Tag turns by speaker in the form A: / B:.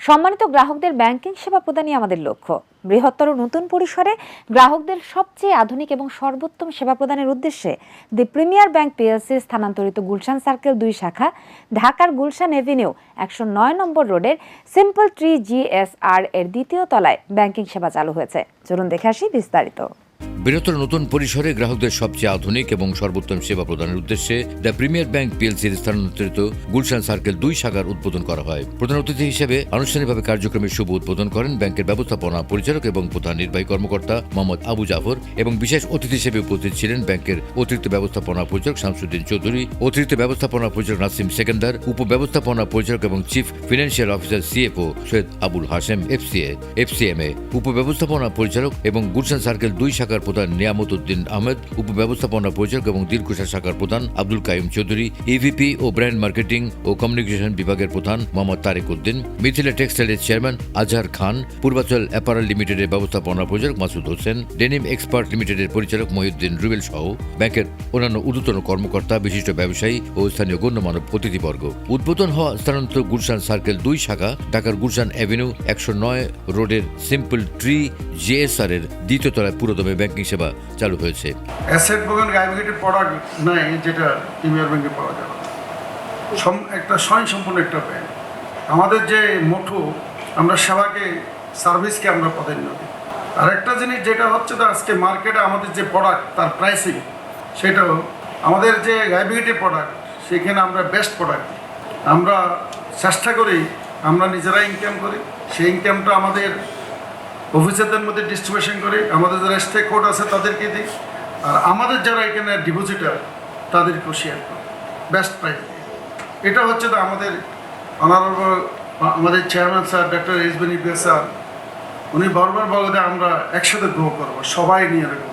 A: সম্মানিত গ্রাহকদের ব্যাংকিং সেবা প্রদানই আমাদের লক্ষ্য। বৃহত্তর নতুন পরিসরে গ্রাহকদের সবচেয়ে আধুনিক এবং সর্বোত্তম সেবা প্রদানের উদ্দেশ্যে দি প্রিমিয়ার ব্যাংক পিএলসি স্থানান্তরিত গুলশান সার্কেল দুই শাখা, ঢাকার গুলশান এভিনিউ, একশো নয় নম্বর রোডের সিম্পল ট্রি জিএসআর এর দ্বিতীয় তলায় ব্যাংকিং সেবা চালু হয়েছে। চলুন দেখে আসি বিস্তারিত।
B: বৃহত্তর নতুন পরিসরে গ্রাহকদের সবচেয়ে আধুনিক এবং সর্বোত্তম সেবা প্রদানের উদ্দেশ্যে দ্য প্রিমিয়ার ব্যাংক পিএলসির স্থানান্তরিত গুলশান সার্কেল দুই শাখার উদ্বোধন করা হয়। প্রধান অতিথি হিসেবে আনুষ্ঠানিকভাবে কার্যক্রমের শুভ উদ্বোধন করেন ব্যাংকের ব্যবস্থাপনা পরিচালক এবং প্রধান নির্বাহী কর্মকর্তা মোহাম্মদ আবু জাফর এবং বিশেষ অতিথি হিসেবে উপস্থিত ছিলেন ব্যাংকের অতিরিক্ত ব্যবস্থাপনা পরিচালক শামসুদ্দিন চৌধুরী, অতিরিক্ত ব্যবস্থাপনা পরিচালক নাসিম সেকেন্দার উপব্যবস্থাপনা পরিচালক এবং chief financial officer CFO Syed Abul Hashem FCA, FCMA উপব্যবস্থাপনা পরিচালক এবং গুলশান সার্কেল দুই শাখার প্রধান নিয়ামত উদ্দিন আহমেদ উপব্যবস্থাপনা পরিচালক এবং দীর্ঘসার শাখার প্রধান আব্দুল কাইম চৌধুরী ইভিপি ও ব্র্যান্ড মার্কেটিং ও কমিউনিকেশন বিভাগের প্রধান মোহাম্মদ তারেক উদ্দিন, মিথিলা টেক্সটাইলের চেয়ারম্যান আজহার খান, পূর্বাচল অ্যাপারাল লিমিটেডের ব্যবস্থাপনা পরিচালক মাসুদ হোসেন, ডেনিম এক্সপার্ট লিমিটেডের পরিচালক মহিউদ্দিন রুবেল সহ ব্যাংকের অন্যান্য ঊর্ধ্বতন কর্মকর্তা, বিশিষ্ট ব্যবসায়ী ও স্থানীয় গণ্যমান্য অতিথিবর্গ। উদ্বোধন হওয়া স্থানান্তর গুলশান সার্কেল দুই শাখা, ঢাকার গুলশান অ্যাভিনিউ একশো নয় রোডের সিম্পল ট্রি জেএসআর এর দ্বিতীয় তলায় পুরোদমে ব্যাংকিং সেবা চালু হয়েছে।
C: অ্যাসেট প্রোডাক্ট নাই যেটা প্রিমিয়ার ব্যাংকে পাওয়া যাবে। একটা স্বয়ংসম্পূর্ণ একটা ব্যাংক আমাদের যে মোটো, আমরা সেবাকে সার্ভিসকে আমরা প্রাধান্য দিই। আর একটা জিনিস যেটা হচ্ছে তো আজকে মার্কেটে আমাদের যে প্রোডাক্ট তার প্রাইসিং সেটাও আমাদের যে গাইবিগেটিভ প্রোডাক্ট সেখানে আমরা বেস্ট প্রোডাক্ট আমরা চেষ্টা করি, আমরা নিজেরা ইনকাম করি। সেই ইনকামটা আমাদের অফিসারদের মধ্যে ডিস্ট্রিবিউশন করি, আমাদের যারা স্টেক হোল্ড আছে তাদেরকে দিই। আর আমাদের যারা এখানে ডিপোজিটার তাদেরকেও শেয়ার করি। বেস্ট প্রাইস এটা হচ্ছে তো আমাদের অনারেবল আমাদের chairman sir doctor S Beni sir উনি বারবার বলে আমরা একসাথে গ্রো করব, সবাই নিয়ে রাখব